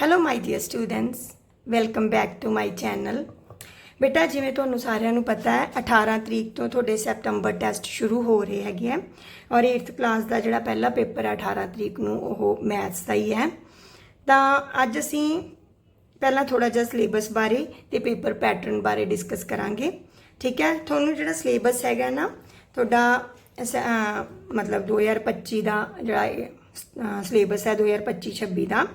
Hello my dear students welcome back to my channel ਬੇਟਾ, ਜਿਵੇਂ ਤੁਹਾਨੂੰ ਸਾਰਿਆਂ ਨੂੰ ਪਤਾ ਹੈ 18 ਤਰੀਕ ਤੋਂ ਤੁਹਾਡੇ ਸੈਪਟੰਬਰ ਟੈਸਟ ਸ਼ੁਰੂ ਹੋ ਰਹੇ ਹੈਗੇ ਆ ਔਰ 8th ਕਲਾਸ ਦਾ ਜਿਹੜਾ ਪਹਿਲਾ ਪੇਪਰ ਹੈ 18 ਤਰੀਕ ਨੂੰ, ਉਹ ਮੈਥਸ ਦਾ ਹੀ ਹੈ। ਤਾਂ ਅੱਜ ਅਸੀਂ ਪਹਿਲਾਂ ਥੋੜਾ ਜਿਹਾ ਸਿਲੇਬਸ ਬਾਰੇ ਤੇ ਪੇਪਰ ਪੈਟਰਨ ਬਾਰੇ ਡਿਸਕਸ ਕਰਾਂਗੇ। ਠੀਕ ਹੈ? ਤੁਹਾਨੂੰ ਜਿਹੜਾ ਸਿਲੇਬਸ ਹੈਗਾ ਨਾ, ਤੁਹਾਡਾ, ਅਸ- ਅਹ, ਮਤਲਬ 2025 ਦਾ ਜਿਹੜਾ ਸਿਲੇਬਸ ਹੈ 2025-26 ਦਾ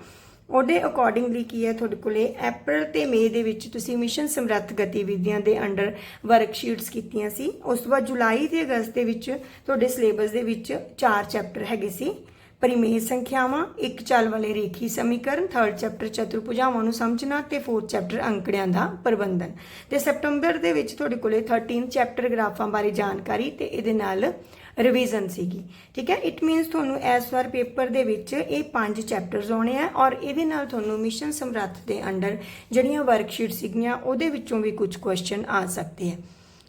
ਉਹਦੇ ਅਕੋਰਡਿੰਗਲੀ ਕੀ ਹੈ ਤੁਹਾਡੇ ਕੋਲੇ? April ਤੇ May ਦੇ ਵਿੱਚ ਤੁਸੀਂ ਮਿਸ਼ਨ ਸਮਰੱਥ ਗਤੀਵਿਧੀਆਂ ਦੇ ਅੰਡਰ ਵਰਕਸ਼ੀਟਸ ਕੀਤੀਆਂ ਸੀ। ਉਸ ਤੋਂ ਬਾਅਦ ਜੁਲਾਈ ਤੇ ਅਗਸਤ ਦੇ ਵਿੱਚ ਤੁਹਾਡੇ ਸਿਲੇਬਸ ਦੇ ਵਿੱਚ ਚਾਰ ਚੈਪਟਰ ਹੈਗੇ ਸੀ। ਪਰਿਮੇਹ ਸੰਖਿਆਵਾਂ, ਇੱਕ ਚਾਲ ਵਾਲੇ ਰੇਖੀ ਸਮੀਕਰਨ ਥਰਡ ਚੈਪਟਰ ਚਤੁਰਭੁਜਾਵਾਂ ਨੂੰ ਸਮਝਣਾ ਤੇ ਫੋਰਥ ਚੈਪਟਰ ਅੰਕੜਿਆਂ ਦਾ ਪ੍ਰਬੰਧਨ। ਤੇ ਸਪਟੰਬਰ ਦੇ ਵਿੱਚ ਤੁਹਾਡੇ ਕੋਲੇ 13 ਚੈਪਟਰ ਗ੍ਰਾਫਾਂ ਬਾਰੇ ਜਾਣਕਾਰੀ ਤੇ ਇਹਦੇ ਨਾਲ ਰਿਵੀਜ਼ਨ ਸੀਗੀ। ਠੀਕ ਹੈ? ਇਟ ਮੀਨਸ ਤੁਹਾਨੂੰ ਇਸ ਵਾਰ ਪੇਪਰ ਦੇ ਵਿੱਚ ਇਹ ਪੰਜ ਚੈਪਟਰਸ ਆਉਣੇ ਆ ਔਰ ਇਹਦੇ ਨਾਲ ਤੁਹਾਨੂੰ ਮਿਸ਼ਨ ਸਮਰੱਥ ਦੇ ਅੰਡਰ ਜਿਹੜੀਆਂ ਵਰਕਸ਼ੀਟ ਸੀਗੀਆਂ ਉਹਦੇ ਵਿੱਚੋਂ ਵੀ ਕੁਝ ਕੁਐਸਚਨ ਆ ਸਕਦੇ ਆ।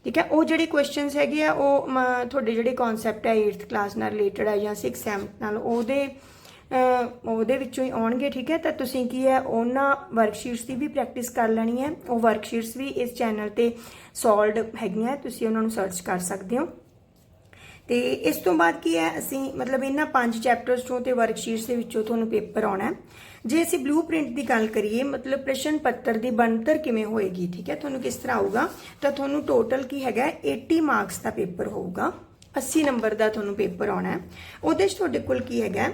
ਠੀਕ ਹੈ? ਉਹ ਜਿਹੜੇ ਕੁਐਸਚਨਸ ਹੈਗੇ ਆ ਉਹ ਮ, ਤੁਹਾਡੇ ਜਿਹੜੇ ਕਨਸੈਪਟ ਹੈ 8th ਕਲਾਸ ਨਾਲ ਰਿਲੇਟਡ ਹੈ ਜਾਂ 6th 7th ਨਾਲ ਉਹਦੇ ਉਹਦੇ ਵਿੱਚੋਂ ਹੀ ਆਉਣਗੇ ਠੀਕ ਹੈ? ਤਾਂ ਤੁਸੀਂ ਕੀ ਹੈ ਉਹਨਾਂ ਵਰਕਸ਼ੀਟਸ ਦੀ ਵੀ ਪ੍ਰੈਕਟਿਸ ਕਰ ਲੈਣੀ ਹੈ। ਉਹ ਵਰਕਸ਼ੀਟਸ ਵੀ ਇਸ ਚੈਨਲ ਤੇ ਸੋਲਡ ਹੈਗੀਆਂ ਤੁਸੀਂ ਉਹਨਾਂ ਨੂੰ ਸਰਚ ਕਰ ਸਕਦੇ ਹੋ। ਤੇ ਇਸ ਤੋਂ ਬਾਅਦ ਕੀ ਹੈ, ਅਸੀਂ ਮਤਲਬ ਇਹਨਾਂ ਪੰਜ ਚੈਪਟਰਸ ਤੋਂ ਤੇ ਵਰਕਸ਼ੀਟਸ ਦੇ ਵਿੱਚੋਂ ਤੁਹਾਨੂੰ ਪੇਪਰ ਆਉਣਾ ਹੈ। ਜੇ ਅਸੀਂ ਬਲੂਪ੍ਰਿੰਟ ਦੀ ਗੱਲ ਕਰੀਏ, ਮਤਲਬ ਪ੍ਰਸ਼ਨ ਪੱਤਰ ਦੀ ਬਣਤਰ ਕਿਵੇਂ ਹੋਏਗੀ, ਠੀਕ ਹੈ? ਤੁਹਾਨੂੰ ਕਿਸ ਤਰ੍ਹਾਂ ਆਊਗਾ? ਤਾਂ ਤੁਹਾਨੂੰ ਟੋਟਲ ਕੀ ਹੈਗਾ 80 ਮਾਰਕਸ ਦਾ ਪੇਪਰ ਹੋਊਗਾ। 80 ਨੰਬਰ ਦਾ ਤੁਹਾਨੂੰ ਪੇਪਰ ਆਉਣਾ ਹੈ। ਉਹਦੇ 'ਚ ਤੁਹਾਡੇ ਕੋਲ ਕੀ ਹੈਗਾ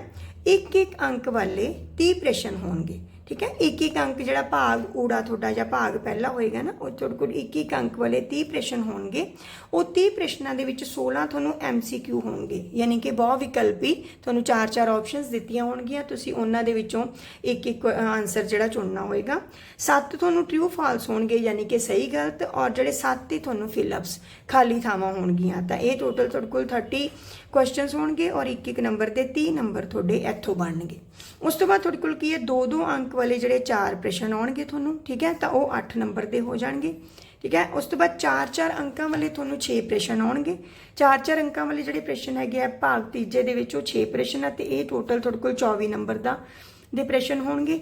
ਇੱਕ ਇੱਕ ਅੰਕ ਵਾਲੇ 30 ਪ੍ਰਸ਼ਨ ਹੋਣਗੇ। ਠੀਕ ਹੈ? ਇੱਕ ਇੱਕ ਅੰਕ ਜਿਹੜਾ ਭਾਗ, ਊੜਾ ਤੁਹਾਡਾ ਜਾਂ ਭਾਗ ਪਹਿਲਾ ਹੋਏਗਾ ਨਾ, ਉਹ ਤੁਹਾਡੇ ਕੋਲ ਇੱਕ ਇੱਕ ਅੰਕ ਵਾਲੇ 30 ਪ੍ਰਸ਼ਨ ਹੋਣਗੇ। ਉਹ 30 ਪ੍ਰਸ਼ਨਾਂ ਦੇ ਵਿੱਚ 16 ਤੁਹਾਨੂੰ MCQ ਹੋਣਗੇ। ਯਾਨੀ ਕਿ ਬਹੁ ਵਿਕਲਪੀ ਤੁਹਾਨੂੰ ਚਾਰ ਚਾਰ ਆਪਸ਼ਨਸ ਦਿੱਤੀਆਂ ਹੋਣਗੀਆਂ। ਤੁਸੀਂ ਉਹਨਾਂ ਦੇ ਵਿੱਚੋਂ ਇੱਕ ਇੱਕ ਆਨਸਰ ਜਿਹੜਾ ਚੁਣਨਾ ਹੋਏਗਾ। ਸੱਤ ਤੁਹਾਨੂੰ ਟਰੂ ਫਾਲਸ ਹੋਣਗੇ, ਯਾਨੀ ਕਿ ਸਹੀ, ਗਲਤ ਔਰ ਜਿਹੜੇ ਸੱਤ ਹੀ ਤੁਹਾਨੂੰ ਫਿਲਅਪਸ, ਖਾਲੀ ਥਾਵਾਂ ਹੋਣਗੀਆਂ। ਤਾਂ ਇਹ ਟੋਟਲ ਤੁਹਾਡੇ ਕੋਲ 30 ਕੁਐਸਚਨਸ ਹੋਣਗੇ ਔਰ ਇੱਕ ਇੱਕ ਨੰਬਰ ਦੇ 30 ਨੰਬਰ ਤੁਹਾਡੇ ਇੱਥੋਂ ਬਣਨਗੇ। ਉਸ ਤੋਂ ਬਾਅਦ ਤੁਹਾਡੇ ਕੋਲ ਕੀ ਹੈ? ਦੋ ਦੋ ਅੰਕ ਵਾਲੇ ਜਿਹੜੇ ਚਾਰ ਪ੍ਰਸ਼ਨ ਆਉਣਗੇ ਤੁਹਾਨੂੰ, ਠੀਕ ਹੈ? ਤਾਂ ਉਹ 8 ਨੰਬਰ ਦੇ ਹੋ ਜਾਣਗੇ, ਠੀਕ ਹੈ? ਉਸ ਤੋਂ ਬਾਅਦ 4-4 ਅੰਕਾਂ ਵਾਲੇ ਤੁਹਾਨੂੰ 6 ਪ੍ਰਸ਼ਨ ਆਉਣਗੇ। 4-4 ਅੰਕਾਂ ਵਾਲੇ ਜਿਹੜੇ ਪ੍ਰਸ਼ਨ ਹੈਗੇ ਆ, ਭਾਗ ਤੀਜੇ ਦੇ ਵਿੱਚ ਉਹ 6 ਪ੍ਰਸ਼ਨ ਆ ਤੇ ਇਹ ਟੋਟਲ ਤੁਹਾਡੇ ਕੋਲ 24 ਨੰਬਰ ਦਾ ਦੇ ਪ੍ਰਸ਼ਨ ਹੋਣਗੇ।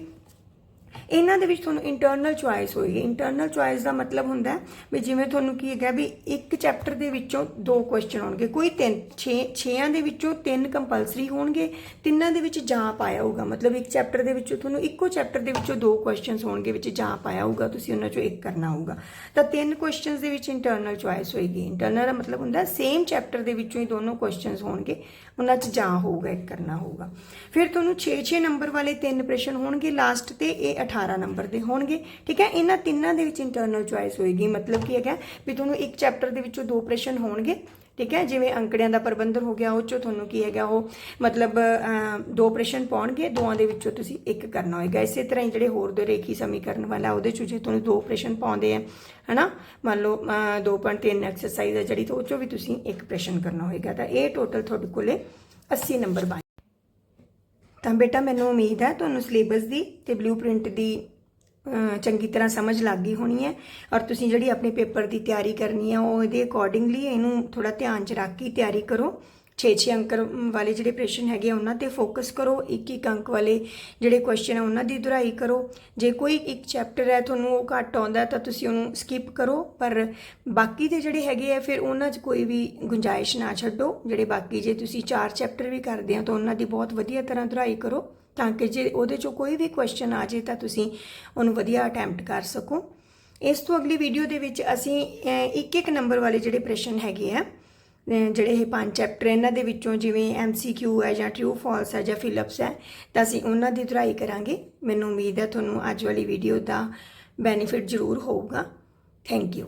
ਇਹਨਾਂ ਦੇ ਵਿੱਚ ਤੁਹਾਨੂੰ ਇੰਟਰਨਲ ਚੁਆਇਸ ਹੋਏਗੀ। ਇੰਟਰਨਲ ਚੁਆਇਸ ਦਾ ਮਤਲਬ ਹੁੰਦਾ ਹੈ ਵੀ ਜਿਵੇਂ ਤੁਹਾਨੂੰ ਕੀ ਹੈਗਾ ਵੀ ਇੱਕ ਚੈਪਟਰ ਦੇ ਵਿੱਚੋਂ ਦੋ ਕੁਐਸਚਨ ਹੋਣਗੇ ਕੋਈ ਤਿੰਨ 6 ਛੇਆਂ ਦੇ ਵਿੱਚੋਂ ਤਿੰਨ ਕੰਪਲਸਰੀ ਹੋਣਗੇ, ਤਿੰਨਾਂ ਦੇ ਵਿੱਚ ਜਾਂ ਪਾਇਆ ਹੋਊਗਾ। ਮਤਲਬ ਇੱਕ ਚੈਪਟਰ ਦੇ ਵਿੱਚੋਂ ਤੁਹਾਨੂੰ ਇੱਕੋ ਚੈਪਟਰ ਦੇ ਵਿੱਚੋਂ ਦੋ ਕੁਐਸਚਨਸ ਹੋਣਗੇ, ਵਿੱਚ ਜਾਂ ਪਾਇਆ ਹੋਊਗਾ, ਤੁਸੀਂ ਉਹਨਾਂ ਚੋਂ ਇੱਕ ਕਰਨਾ ਹੋਊਗਾ। ਤਾਂ ਤਿੰਨ ਕੁਐਸਚਨਸ ਦੇ ਵਿੱਚ ਇੰਟਰਨਲ ਚੁਆਇਸ ਹੋਏਗੀ। ਇੰਟਰਨਲ ਦਾ ਮਤਲਬ ਹੁੰਦਾ ਸੇਮ ਚੈਪਟਰ ਦੇ ਵਿੱਚੋਂ ਹੀ ਦੋਨੋਂ ਕੁਐਸਚਨਸ ਹੋਣਗੇ, ਉਹਨਾਂ 'ਚ ਜਾਂ ਹੋਊਗਾ, ਇੱਕ ਕਰਨਾ ਹੋਊਗਾ। ਫਿਰ ਤੁਹਾਨੂੰ 6-6 ਨੰਬਰ ਵਾਲੇ ਤਿੰਨ ਪ੍ਰਸ਼ਨ ਹੋਣਗੇ। ਲਾਸਟ ਤੇ ਇਹ 18 ਨੰਬਰ ਦੇ ਹੋਣਗੇ ਠੀਕ ਹੈ? ਇਹਨਾਂ ਤਿੰਨਾਂ ਦੇ ਵਿੱਚ ਇੰਟਰਨਲ ਚੁਆਇਸ ਹੋਏਗੀ। ਮਤਲਬ ਕੀ ਹੈਗਾ ਵੀ ਤੁਹਾਨੂੰ ਇੱਕ ਚੈਪਟਰ ਦੇ ਵਿੱਚੋਂ ਦੋ ਪ੍ਰਸ਼ਨ ਹੋਣਗੇ ਠੀਕ ਹੈ? ਜਿਵੇਂ ਅੰਕੜਿਆਂ ਦਾ ਪ੍ਰਬੰਧਨ ਹੋ ਗਿਆ ਉਹ ਚੋਂ ਤੁਹਾਨੂੰ ਕੀ ਹੈਗਾ ਉਹ ਮਤਲਬ ਦੋ ਪ੍ਰਸ਼ਨ ਪਾਉਣਗੇ ਦੋਆਂ ਦੇ ਵਿੱਚੋਂ ਤੁਸੀਂ ਇੱਕ ਕਰਨਾ ਹੋਏਗਾ। ਇਸੇ ਤਰ੍ਹਾਂ ਹੀ ਜਿਹੜੇ ਹੋਰ ਦੋ ਰੇਖੀ ਸਮੀਕਰਨ ਵਾਲਾ ਉਹਦੇ ਚੋਂ ਜੇ ਤੁਹਾਨੂੰ ਦੋ ਪ੍ਰਸ਼ਨ ਪਾਉਂਦੇ ਆ ਹਨਾ? ਮੰਨ ਲਓ ਅਹ, 2.3 ਐਕਸਰਸਾਈਜ਼ ਹੈ ਜਿਹੜੀ ਤਾਂ ਉਹ ਚੋਂ ਵੀ ਤੁਸੀਂ ਇੱਕ ਪ੍ਰਸ਼ਨ ਕਰਨਾ ਹੋਏਗਾ। ਤਾਂ ਇਹ ਟੋਟਲ ਤੁਹਾਡੇ ਕੋਲੇ 80 ਨੰਬਰ ਬਣ ਤਾਂ ਬੇਟਾ, ਮੈਨੂੰ ਉਮੀਦ ਹੈ ਤੁਹਾਨੂੰ ਸਿਲੇਬਸ ਦੀ ਤੇ ਬਲੂਪ੍ਰਿੰਟ ਦੀ ਚੰਗੀ ਤਰ੍ਹਾਂ ਸਮਝ ਲੱਗ ਗਈ ਹੋਣੀ ਹੈ ਔਰ ਤੁਸੀਂ ਜਿਹੜੀ ਆਪਣੇ ਪੇਪਰ ਦੀ ਤਿਆਰੀ ਕਰਨੀ ਹੈ, ਉਹ ਇਹਦੇ ਅਕੋਰਡਿੰਗਲੀ ਇਹਨੂੰ ਥੋੜਾ ਧਿਆਨ ਚ ਰੱਖ ਕੇ ਤਿਆਰੀ ਕਰੋ। 6-6 ਅੰਕ ਵਾਲੇ ਜਿਹੜੇ ਪ੍ਰਸ਼ਨ ਹੈਗੇ ਆ, ਉਹਨਾਂ ਤੇ ਫੋਕਸ ਕਰੋ, ਇੱਕ ਇੱਕ ਅੰਕ ਵਾਲੇ ਜਿਹੜੇ ਕੁਐਸਚਨ ਆ, ਉਹਨਾਂ ਦੀ ਦੁਹਰਾਈ ਕਰੋ। ਜੇ ਕੋਈ ਇੱਕ ਚੈਪਟਰ ਹੈ, ਤੁਹਾਨੂੰ ਉਹ ਘੱਟ ਆਉਂਦਾ, ਤਾਂ ਤੁਸੀਂ ਉਹਨੂੰ ਸਕਿਪ ਕਰੋ, ਪਰ ਬਾਕੀ ਦੇ ਜਿਹੜੇ ਹੈਗੇ ਆ, ਫਿਰ ਉਹਨਾਂ 'ਚ ਕੋਈ ਵੀ ਗੁੰਜਾਇਸ਼ ਨਾ ਛੱਡੋ। ਜਿਹੜੇ ਬਾਕੀ ਜੇ ਤੁਸੀਂ ਚਾਰ ਚੈਪਟਰ ਵੀ ਕਰਦੇ ਆ, ਤਾਂ ਉਹਨਾਂ ਦੀ ਬਹੁਤ ਵਧੀਆ ਤਰ੍ਹਾਂ ਦੁਹਰਾਈ ਕਰੋ, ਤਾਂ ਕਿ ਜੇ ਉਹਦੇ 'ਚੋਂ ਕੋਈ ਵੀ ਕੁਐਸਚਨ ਆ ਜੇ ਤਾਂ ਤੁਸੀਂ ਉਹਨੂੰ ਵਧੀਆ ਅਟੈਂਪਟ ਕਰ ਸਕੋ। ਇਸ ਤੋਂ ਅਗਲੀ ਵੀਡੀਓ ਦੇ ਵਿੱਚ ਅਸੀਂ ਇੱਕ ਇੱਕ ਨੰਬਰ ਵਾਲੇ ਜਿਹੜੇ ਪ੍ਰਸ਼ਨ ਹੈਗੇ ਆ ਜਿਹੜੇ ਇਹ ਪੰਜ ਚੈਪਟਰ ਇਹਨਾਂ ਦੇ ਵਿੱਚੋਂ ਜਿਵੇਂ ਐਮਸੀਕਿਊ ਹੈ ਜਾਂ ਟਰੂ ਫਾਲਸ ਹੈ ਜਾਂ ਫਿਲਪਸ ਹੈ, ਤਾਂ ਅਸੀਂ ਉਹਨਾਂ ਦੀ ਦੁਹਰਾਈ ਕਰਾਂਗੇ। ਮੈਨੂੰ ਉਮੀਦ ਹੈ ਤੁਹਾਨੂੰ ਅੱਜ ਵਾਲੀ ਵੀਡੀਓ ਦਾ ਬੈਨੀਫਿਟ ਜ਼ਰੂਰ ਹੋਊਗਾ। Thank you